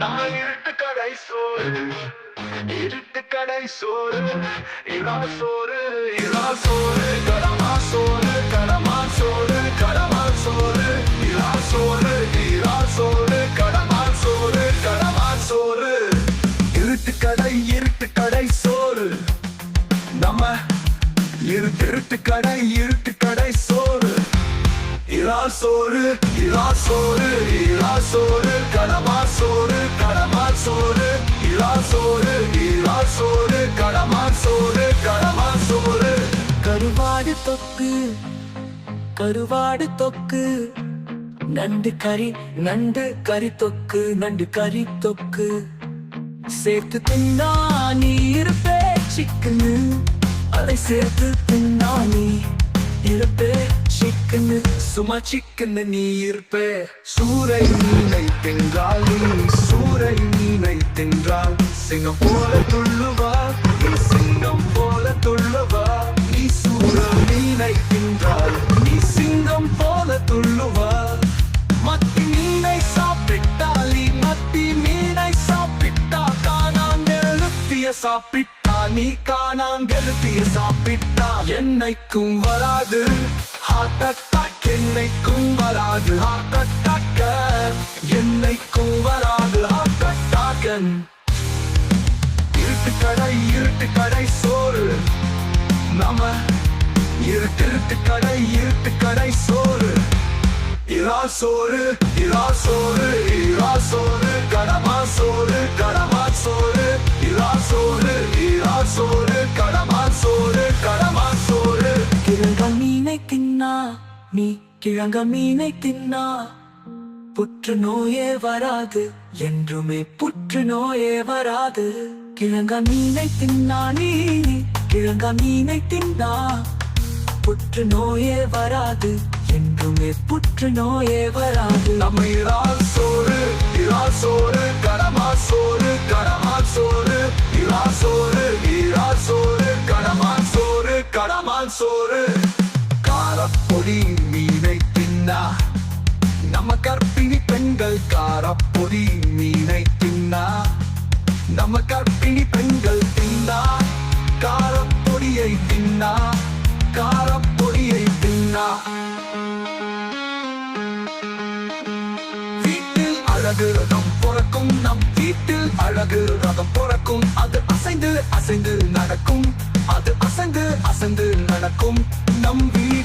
நம்ம இருட்டு கடை சோறு இருட்டு கடை சோறு இலா சோறு இலா சோறு கடமா சோறு கடமா சோறு கடமா சோறு இலா சோறு இலா சோறு கடமா சோறு கடமா சோறு இருட்டு கடை இருட்டு கடை சோறு நம்ம இருட்டு இருட்டு கடை இருட்டு இலா சோறு இலா சோறு இலா சோறு கடமா சோறு கடமா சோறு இலா சோறு இலா சோறு கடமா சோறு கடமா சோறு. கருவாடு தொக்கு கருவாடு தொக்கு நண்டு கறி நண்டு கறி தொக்கு நண்டு கறி தொக்கு. சேர்த்து தின்னா நீ இருப்பே சிக்கனு அதை சேர்த்து தின்னா நீ. சிக்கனு சும்மா சிக்கனு நீ இருப்பே சூறை நீனை தின்றால் நீ சூறை நீனை தின்றால் சிங்கம் போல துள்ளுவா நீ சிங்கம் போல துள்ளுவா. நீ சூற நீனை தின்றால் நீ சிங்கம் போல துள்ளுவா. மத்தி மீனை சாப்பிட்டால் நீ மத்தி மீனை சாப்பிட்டா காணாங்கெழுத்திய சாப்பிட்டா நீ காணாங்கெழுத்திய சாப்பிட்டா என்னைக்கும் வராது. ஹார்ட் அட்டாக் என்னைக்கும் வராது ஹார்ட் என்னைக்கும் வராது ஹார்ட் இருட்டு கடை இருட்டு கடை சோறு. நம இருட்டு இருட்டு கடை இருட்டு கடை சோறு. இரா சோறு இரா சோறு நீ கிழங்க மீனை தின்னா புற்று நோயே வராது. என்றுமே புற்று நோயே வராது. கிழங்க மீனை தின்னா நீ கிழங்க மீனை தின்னா புற்று நோயே வராது. என்றுமே புற்று நோயே வராது. நம்ம இறால் சோறு இலா சோறு கடமா சோறு கடமா சோறு இலா சோறு இலா சோறு கடமா சோறு கடமா சோறு. நம்ம கற்பிணி பெண்கள் காரப்பொடி மீனை தின்னா. நம்ம கற்பிணி பெண்கள் தின்னா. காரப்பொடியை தின்னா. காரப்பொடியை தின்னா. வீட்டில் அழகு ரதம் பிறக்கும். நம் வீட்டில் அழகு ரதம் பிறக்கும். அது அசைந்து அசைந்து நடக்கும். அது அசைந்து அசைந்து நடக்கும். நம் வீடு